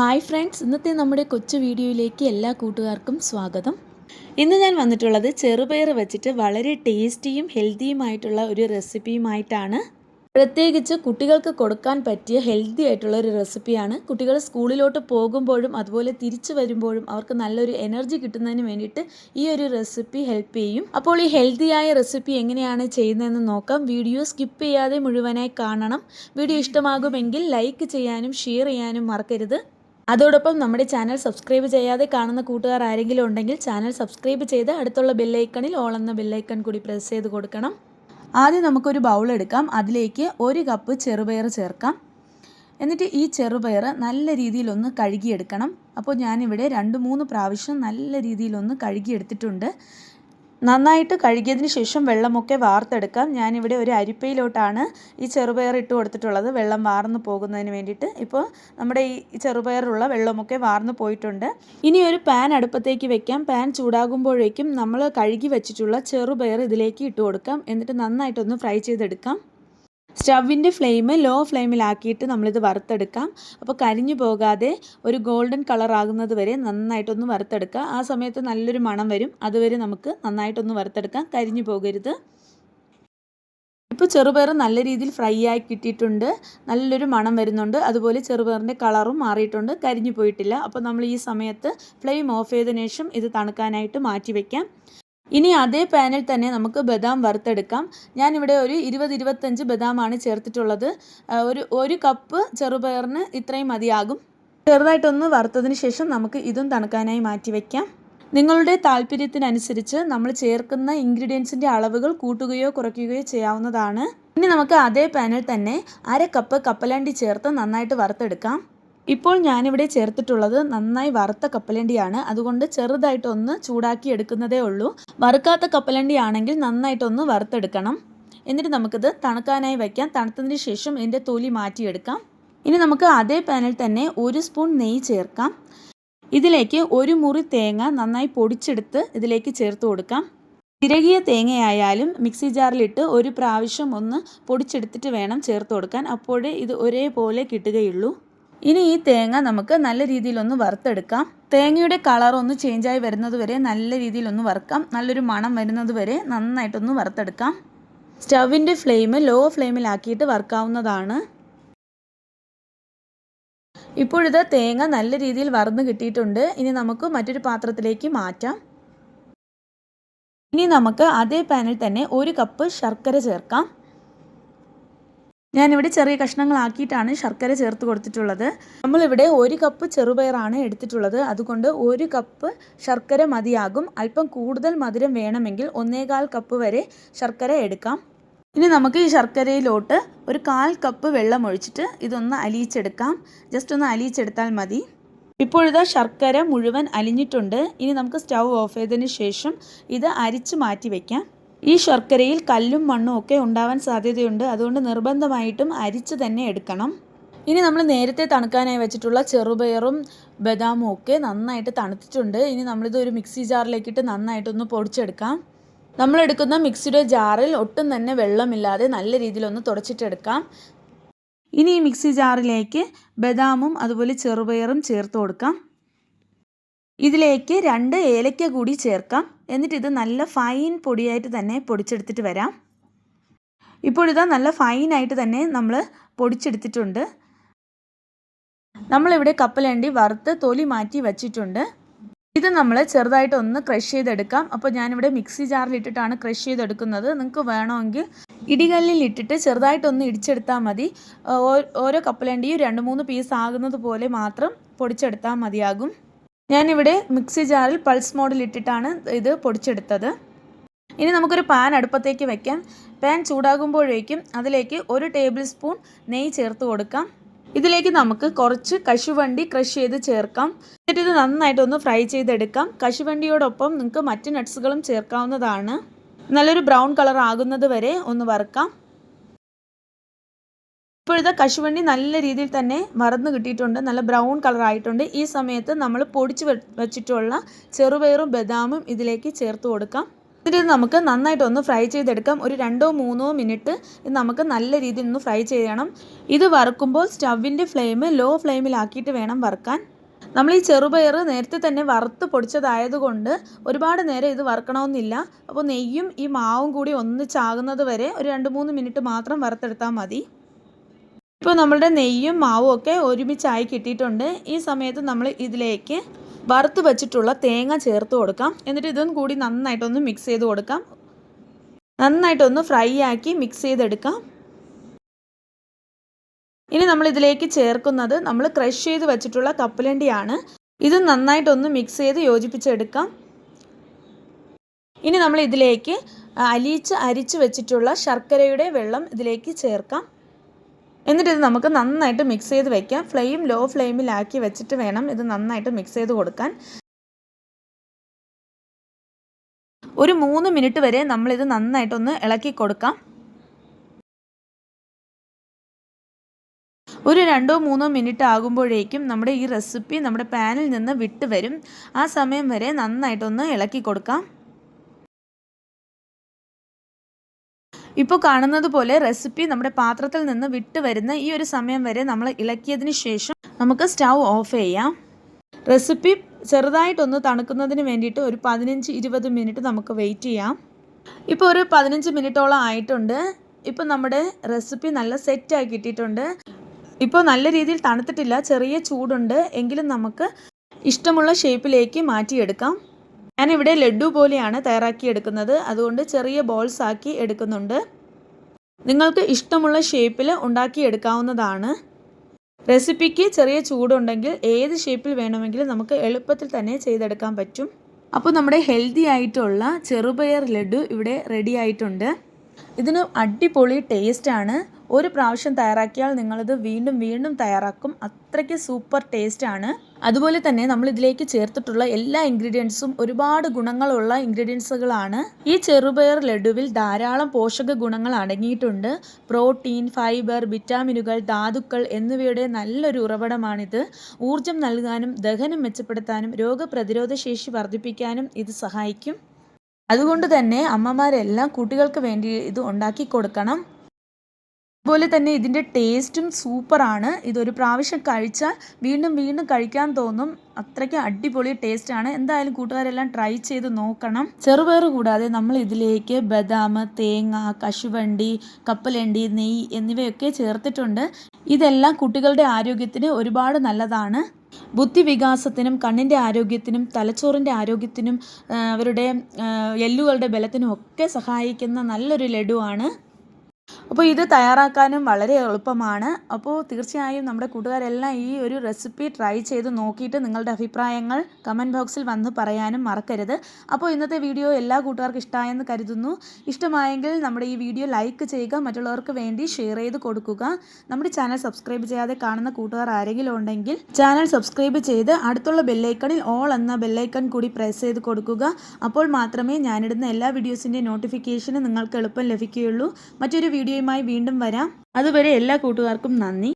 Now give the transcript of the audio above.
Hi friends ഇന്നത്തെ നമ്മുടെ കൊച്ചു വീഡിയോയിലേക്ക് എല്ലാ കൂട്ടുകാർക്കും സ്വാഗതം. ഇന്ന് ഞാൻ വന്നിട്ടുള്ളത് ചെറുപയർ വെച്ചിട്ട് വളരെ ടേസ്റ്റിയും ഹെൽത്തിയുമായിട്ടുള്ള ഒരു റെസിപ്പിയുമായിട്ടാണ്. പ്രത്യേകിച്ച് കുട്ടികൾക്ക് കൊടുക്കാൻ പറ്റിയ ഹെൽത്തി ആയിട്ടുള്ള ഒരു റെസിപ്പിയാണ്. കുട്ടികൾ സ്കൂളിലോട്ട് പോകുമ്പോഴും അതുപോലെ തിരിച്ചു വരുമ്പോഴും അവർക്ക് നല്ലൊരു എനർജി കിട്ടുന്നതിന് വേണ്ടിയിട്ട് ഈ ഒരു റെസിപ്പി ഹെൽപ്പ് ചെയ്യും. അപ്പോൾ ഈ ഹെൽത്തിയായ റെസിപ്പി എങ്ങനെയാണ് ചെയ്യുന്നതെന്ന് നോക്കാം. വീഡിയോ സ്കിപ്പ് ചെയ്യാതെ മുഴുവനായി കാണണം. വീഡിയോ ഇഷ്ടമാകുമെങ്കിൽ ലൈക്ക് ചെയ്യാനും ഷെയർ ചെയ്യാനും മറക്കരുത്. അതോടൊപ്പം നമ്മുടെ ചാനൽ സബ്സ്ക്രൈബ് ചെയ്യാതെ കാണുന്ന കൂട്ടുകാർ ആരെങ്കിലും ഉണ്ടെങ്കിൽ ചാനൽ സബ്സ്ക്രൈബ് ചെയ്ത് അടുത്തുള്ള ബെല്ലൈക്കണിൽ ഓൾ എന്ന ബെല്ലൈക്കൺ കൂടി പ്രസ് ചെയ്ത് കൊടുക്കണം. ആദ്യം നമുക്കൊരു ബൗൾ എടുക്കാം. അതിലേക്ക് ഒരു കപ്പ് ചെറുപയർ ചേർക്കാം. എന്നിട്ട് ഈ ചെറുപയർ നല്ല രീതിയിലൊന്ന് കഴുകിയെടുക്കണം. അപ്പോൾ ഞാനിവിടെ രണ്ട് മൂന്ന് പ്രാവശ്യം നല്ല രീതിയിലൊന്ന് കഴുകിയെടുത്തിട്ടുണ്ട്. നന്നായിട്ട് കഴുകിയതിന് ശേഷം വെള്ളമൊക്കെ വാർത്തെടുക്കാം. ഞാനിവിടെ ഒരു അരിപ്പയിലോട്ടാണ് ഈ ചെറുപയർ ഇട്ട് കൊടുത്തിട്ടുള്ളത്. വെള്ളം വാർന്നു പോകുന്നതിന് വേണ്ടിയിട്ട് ഇപ്പോൾ നമ്മുടെ ഈ ചെറുപയറുള്ള വെള്ളമൊക്കെ വാർന്നു പോയിട്ടുണ്ട്. ഇനി ഒരു പാൻ അടുപ്പത്തേക്ക് വെക്കാം. പാൻ ചൂടാകുമ്പോഴേക്കും നമ്മൾ കഴുകി വെച്ചിട്ടുള്ള ചെറുപയർ ഇതിലേക്ക് ഇട്ട് കൊടുക്കാം. എന്നിട്ട് നന്നായിട്ടൊന്ന് ഫ്രൈ ചെയ്തെടുക്കാം. സ്റ്റവിന്റെ ഫ്ലെയിം ലോ ഫ്ലെയിമിലാക്കിയിട്ട് നമ്മളിത് വറുത്തെടുക്കാം. അപ്പോൾ കരിഞ്ഞു പോകാതെ ഒരു ഗോൾഡൻ കളർ ആകുന്നത് വരെ നന്നായിട്ടൊന്ന് വറുത്തെടുക്കുക ആ സമയത്ത് നല്ലൊരു മണം വരും. അതുവരെ നമുക്ക് നന്നായിട്ടൊന്ന് വറുത്തെടുക്കാം. കരിഞ്ഞു പോകരുത്. ഇപ്പോൾ ചെറുപയർ നല്ല രീതിയിൽ ഫ്രൈ ആയി കിട്ടിയിട്ടുണ്ട്. നല്ലൊരു മണം വരുന്നുണ്ട്. അതുപോലെ ചെറുപയറിന്റെ കളറും മാറിയിട്ടുണ്ട്. കരിഞ്ഞു പോയിട്ടില്ല. അപ്പോൾ നമ്മൾ ഈ സമയത്ത് ഫ്ലെയിം ഓഫ് ചെയ്തതിനു ശേഷം ഇത് തണുക്കാനായിട്ട് മാറ്റി വയ്ക്കാം ഇനി അതേ പാനിൽ തന്നെ നമുക്ക് ബദാം വറുത്തെടുക്കാം. ഞാനിവിടെ ഒരു ഇരുപത് ഇരുപത്തഞ്ച് ബദാമാണ് ചേർത്തിട്ടുള്ളത്. ഒരു ഒരു കപ്പ് ചെറുപയറിന് ഇത്രയും മതിയാകും. ചെറുതായിട്ടൊന്ന് വറുത്തതിന് ശേഷം നമുക്ക് ഇതും തണുക്കാനായി മാറ്റി വയ്ക്കാം നിങ്ങളുടെ താല്പര്യത്തിനനുസരിച്ച് നമ്മൾ ചേർക്കുന്ന ഇൻഗ്രീഡിയൻസിന്റെ അളവുകൾ കൂട്ടുകയോ കുറയ്ക്കുകയോ ചെയ്യാവുന്നതാണ്. ഇനി നമുക്ക് അതേ പാനിൽ തന്നെ അര കപ്പ് കപ്പലണ്ടി ചേർത്ത് നന്നായിട്ട് വറുത്തെടുക്കാം. ഇപ്പോൾ ഞാനിവിടെ ചേർത്തിട്ടുള്ളത് നന്നായി വറുത്ത കപ്പലണ്ടിയാണ്. അതുകൊണ്ട് ചെറുതായിട്ടൊന്ന് ചൂടാക്കി എടുക്കുന്നതേ ഉള്ളൂ. വറുക്കാത്ത കപ്പലണ്ടി ആണെങ്കിൽ നന്നായിട്ടൊന്ന് വറുത്തെടുക്കണം. എന്നിട്ട് നമുക്കിത് തണുക്കാനായി വയ്ക്കാം. തണുത്തതിന് ശേഷം ഇതിന്റെ തൊലി മാറ്റിയെടുക്കാം. ഇനി നമുക്ക് അതേ പാനിൽ തന്നെ ഒരു സ്പൂൺ നെയ്യ് ചേർക്കാം. ഇതിലേക്ക് ഒരു മുറി തേങ്ങ നന്നായി പൊടിച്ചെടുത്ത് ഇതിലേക്ക് ചേർത്ത് കൊടുക്കാം. ചിരകിയ തേങ്ങയായാലും മിക്സി ജാറിലിട്ട് ഒരു പ്രാവശ്യം ഒന്ന് പൊടിച്ചെടുത്തിട്ട് വേണം ചേർത്ത് കൊടുക്കാൻ. അപ്പോഴേ ഇത് ഒരേപോലെ കിട്ടുകയുള്ളൂ. ഇനി ഈ തേങ്ങ നമുക്ക് നല്ല രീതിയിലൊന്ന് വറുത്തെടുക്കാം. തേങ്ങയുടെ കളർ ഒന്ന് ചേഞ്ചായി വരുന്നത് വരെ നല്ല രീതിയിലൊന്ന് വറുക്കാം. നല്ലൊരു മണം വരുന്നത് വരെ നന്നായിട്ടൊന്ന് വറുത്തെടുക്കാം. സ്റ്റവിന്റെ ഫ്ലെയിം ലോ ഫ്ലെയിമിലാക്കിയിട്ട് വറുക്കാവുന്നതാണ്. ഇപ്പോഴിത് തേങ്ങ നല്ല രീതിയിൽ വറന്ന് കിട്ടിയിട്ടുണ്ട്. ഇനി നമുക്ക് മറ്റൊരു പാത്രത്തിലേക്ക് മാറ്റാം. ഇനി നമുക്ക് അതേ പാനിൽ തന്നെ ഒരു കപ്പ് ശർക്കര ചേർക്കാം. ഞാനിവിടെ ചെറിയ കഷ്ണങ്ങളാക്കിയിട്ടാണ് ശർക്കര ചേർത്ത് കൊടുത്തിട്ടുള്ളത്. നമ്മളിവിടെ ഒരു കപ്പ് ചെറുപയറാണ് എടുത്തിട്ടുള്ളത്. അതുകൊണ്ട് ഒരു കപ്പ് ശർക്കര മതിയാകും. അല്പം കൂടുതൽ മധുരം വേണമെങ്കിൽ ഒന്നേകാൽ കപ്പ് വരെ ശർക്കര എടുക്കാം. ഇനി നമുക്ക് ഈ ശർക്കരയിലോട്ട് ഒരു കാൽ കപ്പ് വെള്ളം ഒഴിച്ചിട്ട് ഇതൊന്ന് അലിയിച്ചെടുക്കാം. ജസ്റ്റ് ഒന്ന് അലിയിച്ചെടുത്താൽ മതി. ഇപ്പോഴിതാ ശർക്കര മുഴുവൻ അലിഞ്ഞിട്ടുണ്ട്. ഇനി നമുക്ക് സ്റ്റൗ ഓഫ് ചെയ്തതിന് ശേഷം ഇത് അരിച്ച് മാറ്റി വയ്ക്കാം ഈ ശർക്കരയിൽ കല്ലും മണ്ണും ഒക്കെ ഉണ്ടാവാൻ സാധ്യതയുണ്ട്. അതുകൊണ്ട് നിർബന്ധമായിട്ടും അരിച്ച് തന്നെ എടുക്കണം. ഇനി നമ്മൾ നേരത്തെ തണുക്കാനായി വെച്ചിട്ടുള്ള ചെറുപയറും ബദാമും ഒക്കെ നന്നായിട്ട് തണുത്തിട്ടുണ്ട്. ഇനി നമ്മളിത് ഒരു മിക്സി ജാറിലേക്കിട്ട് നന്നായിട്ടൊന്ന് പൊടിച്ചെടുക്കാം. നമ്മളെടുക്കുന്ന മിക്സിയുടെ ജാറിൽ ഒട്ടും തന്നെ വെള്ളമില്ലാതെ നല്ല രീതിയിലൊന്ന് തുടച്ചിട്ടെടുക്കാം. ഇനി ഈ മിക്സി ജാറിലേക്ക് ബദാമും അതുപോലെ ചെറുപയറും ചേർത്ത് കൊടുക്കാം. ഇതിലേക്ക് രണ്ട് ഏലക്ക കൂടി ചേർക്കാം. എന്നിട്ട് ഇത് നല്ല ഫൈൻ പൊടിയായിട്ട് തന്നെ പൊടിച്ചെടുത്തിട്ട് വരാം. ഇപ്പോൾ ഇതാ നല്ല ഫൈനായിട്ട് തന്നെ നമ്മൾ പൊടിച്ചെടുത്തിട്ടുണ്ട്. നമ്മളിവിടെ കപ്പലണ്ടി വറുത്ത് തൊലി മാറ്റി വച്ചിട്ടുണ്ട്. ഇത് നമ്മൾ ചെറുതായിട്ട് ഒന്ന് ക്രഷ് ചെയ്തെടുക്കാം. അപ്പോൾ ഞാനിവിടെ മിക്സി ജാറിൽ ഇട്ടിട്ടാണ് ക്രഷ് ചെയ്തെടുക്കുന്നത്. നിങ്ങൾക്ക് വേണമെങ്കിൽ ഇടികല്ലിൽ ഇട്ടിട്ട് ചെറുതായിട്ടൊന്ന് ഇടിച്ചെടുത്താൽ മതി. ഓരോ കപ്പലണ്ടിയും രണ്ട് മൂന്ന് പീസ് ആകുന്നത് പോലെ മാത്രം പൊടിച്ചെടുത്താൽ മതിയാകും. ഞാനിവിടെ മിക്സി ജാറിൽ പൾസ് മോഡിൽ ഇട്ടിട്ടാണ് ഇത് പൊടിച്ചെടുത്തത്. ഇനി നമുക്കൊരു പാൻ അടുപ്പത്തേക്ക് വെക്കാം. പാൻ ചൂടാകുമ്പോഴേക്കും അതിലേക്ക് ഒരു ടേബിൾ സ്പൂൺ നെയ്യ് ചേർത്ത് കൊടുക്കാം. ഇതിലേക്ക് നമുക്ക് കുറച്ച് കശുവണ്ടി ക്രഷ് ചെയ്ത് ചേർക്കാം. എന്നിട്ട് ഇത് നന്നായിട്ടൊന്ന് ഫ്രൈ ചെയ്തെടുക്കാം. കശുവണ്ടിയോടൊപ്പം നിങ്ങൾക്ക് മറ്റ് നട്ട്സുകളും ചേർക്കാവുന്നതാണ്. നല്ലൊരു ബ്രൗൺ കളർ ആകുന്നത് വരെ ഒന്ന് വറുക്കാം. ഇപ്പോഴത്തെ കശുവണ്ടി നല്ല രീതിയിൽ തന്നെ മറന്ന് കിട്ടിയിട്ടുണ്ട്. നല്ല ബ്രൗൺ കളർ ആയിട്ടുണ്ട്. ഈ സമയത്ത് നമ്മൾ പൊടിച്ച് വെച്ചിട്ടുള്ള ചെറുപയറും ബദാമും ഇതിലേക്ക് ചേർത്ത് കൊടുക്കാം. എന്നിട്ട് നമുക്ക് നന്നായിട്ട് ഒന്ന് ഫ്രൈ ചെയ്തെടുക്കാം. ഒരു രണ്ടോ മൂന്നോ മിനിറ്റ് ഇത് നമുക്ക് നല്ല രീതിയിൽ ഒന്ന് ഫ്രൈ ചെയ്യണം. ഇത് വറുക്കുമ്പോൾ സ്റ്റവിന്റെ ഫ്ലെയിം ലോ ഫ്ലെയിമിലാക്കിയിട്ട് വേണം വറുക്കാൻ. നമ്മൾ ഈ ചെറുപയർ നേരത്തെ തന്നെ വറുത്ത് പൊടിച്ചതായതുകൊണ്ട് ഒരുപാട് നേരം ഇത് വറുക്കണമെന്നില്ല. അപ്പോൾ നെയ്യും ഈ മാവും കൂടി ഒന്നിച്ചാകുന്നത് വരെ ഒരു രണ്ട് മൂന്ന് മിനിറ്റ് മാത്രം വറുത്തെടുത്താൽ മതി. ഇപ്പോൾ നമ്മളുടെ നെയ്യും മാവും ഒക്കെ ഒരുമിച്ചായി കിട്ടിയിട്ടുണ്ട്. ഈ സമയത്ത് നമ്മൾ ഇതിലേക്ക് വറുത്ത് വച്ചിട്ടുള്ള തേങ്ങ ചേർത്ത് കൊടുക്കാം. എന്നിട്ട് ഇതും കൂടി നന്നായിട്ടൊന്ന് മിക്സ് ചെയ്ത് കൊടുക്കാം. നന്നായിട്ടൊന്ന് ഫ്രൈ ആക്കി മിക്സ് ചെയ്തെടുക്കാം. ഇനി നമ്മൾ ഇതിലേക്ക് ചേർക്കുന്നത് നമ്മൾ ക്രഷ് ചെയ്ത് വെച്ചിട്ടുള്ള കപ്പലണ്ടിയാണ്. ഇത് നന്നായിട്ടൊന്ന് മിക്സ് ചെയ്ത് യോജിപ്പിച്ചെടുക്കാം. ഇനി നമ്മൾ ഇതിലേക്ക് അലിയിച്ച് അരിച്ച് വെച്ചിട്ടുള്ള ശർക്കരയുടെ വെള്ളം ഇതിലേക്ക് ചേർക്കാം. എന്നിട്ട് ഇത് നമുക്ക് നന്നായിട്ട് മിക്സ് ചെയ്ത് വെക്കാം. ഫ്ലെയിം ലോ ഫ്ലെയിമിലാക്കി വെച്ചിട്ട് വേണം ഇത് നന്നായിട്ട് മിക്സ് ചെയ്ത് കൊടുക്കാൻ. ഒരു മൂന്ന് മിനിറ്റ് വരെ നമ്മളിത് നന്നായിട്ടൊന്ന് ഇളക്കി കൊടുക്കാം. ഒരു രണ്ടോ മൂന്നോ മിനിറ്റ് ആകുമ്പോഴേക്കും നമ്മുടെ ഈ റെസിപ്പി നമ്മുടെ പാനിൽ നിന്ന് വിട്ട് വരും. ആ സമയം വരെ നന്നായിട്ടൊന്ന് ഇളക്കി കൊടുക്കാം. ഇപ്പോൾ കാണുന്നത് പോലെ റെസിപ്പി നമ്മുടെ പാത്രത്തിൽ നിന്ന് വിട്ട് വരുന്ന ഈ ഒരു സമയം വരെ നമ്മൾ ഇളക്കിയതിന് ശേഷം നമുക്ക് സ്റ്റൗ ഓഫ് ചെയ്യാം. റെസിപ്പി ചെറുതായിട്ടൊന്ന് തണുക്കുന്നതിന് വേണ്ടിയിട്ട് ഒരു പതിനഞ്ച് ഇരുപത് മിനിറ്റ് നമുക്ക് വെയിറ്റ് ചെയ്യാം. ഇപ്പോൾ ഒരു പതിനഞ്ച് മിനിറ്റോളം ആയിട്ടുണ്ട്. ഇപ്പോൾ നമ്മുടെ റെസിപ്പി നല്ല സെറ്റായി കിട്ടിയിട്ടുണ്ട്. ഇപ്പോൾ നല്ല രീതിയിൽ തണുത്തിട്ടില്ല ചെറിയ ചൂടുണ്ട്. എങ്കിലും നമുക്ക് ഇഷ്ടമുള്ള ഷേപ്പിലേക്ക് മാറ്റിയെടുക്കാം. ഞാനിവിടെ ലഡു പോലെയാണ് തയ്യാറാക്കി എടുക്കുന്നത്. അതുകൊണ്ട് ചെറിയ ബോൾസ് ആക്കി എടുക്കുന്നുണ്ട്. നിങ്ങൾക്ക് ഇഷ്ടമുള്ള ഷേപ്പിൽ ഉണ്ടാക്കിയെടുക്കാവുന്നതാണ് റെസിപ്പിക്ക് ചെറിയ ചൂടുണ്ടെങ്കിൽ ഏത് ഷേപ്പിൽ വേണമെങ്കിലും നമുക്ക് എളുപ്പത്തിൽ തന്നെ ചെയ്തെടുക്കാൻ പറ്റും. അപ്പോൾ നമ്മുടെ ഹെൽത്തി ആയിട്ടുള്ള ചെറുപയർ ലഡു ഇവിടെ റെഡി ആയിട്ടുണ്ട്. ഇതിന് അടിപൊളി ടേസ്റ്റാണ് ഒരു പ്രാവശ്യം തയ്യാറാക്കിയാൽ നിങ്ങളിത് വീണ്ടും വീണ്ടും തയ്യാറാക്കും. അത്രയ്ക്ക് സൂപ്പർ ടേസ്റ്റ് ആണ്. അതുപോലെ തന്നെ നമ്മൾ ഇതിലേക്ക് ചേർത്തിട്ടുള്ള എല്ലാ ഇൻഗ്രീഡിയൻസും ഒരുപാട് ഗുണങ്ങളുള്ള ഇൻഗ്രീഡിയൻസുകളാണ് ഈ ചെറുപയർ ലഡുവിൽ ധാരാളം പോഷക ഗുണങ്ങൾ അടങ്ങിയിട്ടുണ്ട്. പ്രോട്ടീൻ ഫൈബർ വിറ്റാമിനുകൾ ധാതുക്കൾ എന്നിവയുടെ നല്ലൊരു ഉറവിടമാണിത്. ഊർജം നൽകാനും ദഹനം മെച്ചപ്പെടുത്താനും രോഗപ്രതിരോധ ശേഷി വർദ്ധിപ്പിക്കാനും ഇത് സഹായിക്കും. അതുകൊണ്ട് തന്നെ അമ്മമാരെല്ലാം കുട്ടികൾക്ക് വേണ്ടി ഇത് ഉണ്ടാക്കി കൊടുക്കണം. അതുപോലെ തന്നെ ഇതിന്റെ ടേസ്റ്റും സൂപ്പറാണ്. ഇതൊരു പ്രാവശ്യം കഴിച്ചാൽ വീണ്ടും വീണ്ടും കഴിക്കാൻ തോന്നും. അത്രയ്ക്ക് അടിപൊളി ടേസ്റ്റാണ്. എന്തായാലും കൂട്ടുകാരെല്ലാം ട്രൈ ചെയ്ത് നോക്കണം. ചെറുപയർ കൂടാതെ നമ്മൾ ഇതിലേക്ക് ബദാം തേങ്ങ കശുവണ്ടി കപ്പലണ്ടി നെയ്യ് എന്നിവയൊക്കെ ചേർത്തിട്ടുണ്ട്. ഇതെല്ലാം കുട്ടികളുടെ ആരോഗ്യത്തിന് ഒരുപാട് നല്ലതാണ്. ബുദ്ധിവികാസത്തിനും കണ്ണിന്റെ ആരോഗ്യത്തിനും തലച്ചോറിന്റെ ആരോഗ്യത്തിനും അവരുടെ എല്ലുകളുടെ ബലത്തിനും ഒക്കെ സഹായിക്കുന്ന നല്ലൊരു ലഡുവാണ്. അപ്പോൾ ഇത് തയ്യാറാക്കാനും വളരെ എളുപ്പമാണ്. അപ്പോൾ തീർച്ചയായും നമ്മുടെ കൂട്ടുകാരെല്ലാം ഈ ഒരു റെസിപ്പി ട്രൈ ചെയ്ത് നോക്കിയിട്ട് നിങ്ങളുടെ അഭിപ്രായങ്ങൾ കമന്റ് ബോക്സിൽ വന്ന് പറയാനും മറക്കരുത്. അപ്പോൾ ഇന്നത്തെ വീഡിയോ എല്ലാ കൂട്ടുകാർക്കും ഇഷ്ടമായെന്ന് കരുതുന്നു. ഇഷ്ടമായെങ്കിൽ നമ്മുടെ ഈ വീഡിയോ ലൈക്ക് ചെയ്യുക മറ്റുള്ളവർക്ക് വേണ്ടി ഷെയർ ചെയ്ത് കൊടുക്കുക. നമ്മുടെ ചാനൽ സബ്സ്ക്രൈബ് ചെയ്യാതെ കാണുന്ന കൂട്ടുകാർ ആരെങ്കിലും ഉണ്ടെങ്കിൽ ചാനൽ സബ്സ്ക്രൈബ് ചെയ്ത് അടുത്തുള്ള ബെല്ലൈക്കണിൽ ഓൾ എന്ന ബെല്ലൈക്കൺ കൂടി പ്രസ് ചെയ്ത് കൊടുക്കുക. അപ്പോൾ മാത്രമേ ഞാനിടുന്ന എല്ലാ വീഡിയോസിന്റെ നോട്ടിഫിക്കേഷന് നിങ്ങൾക്ക് എളുപ്പം ലഭിക്കുകയുള്ളൂ. മറ്റൊരു വീഡിയോയുമായി വീണ്ടും വരാം. അതുവരെ എല്ലാ കൂട്ടുകാർക്കും നന്ദി.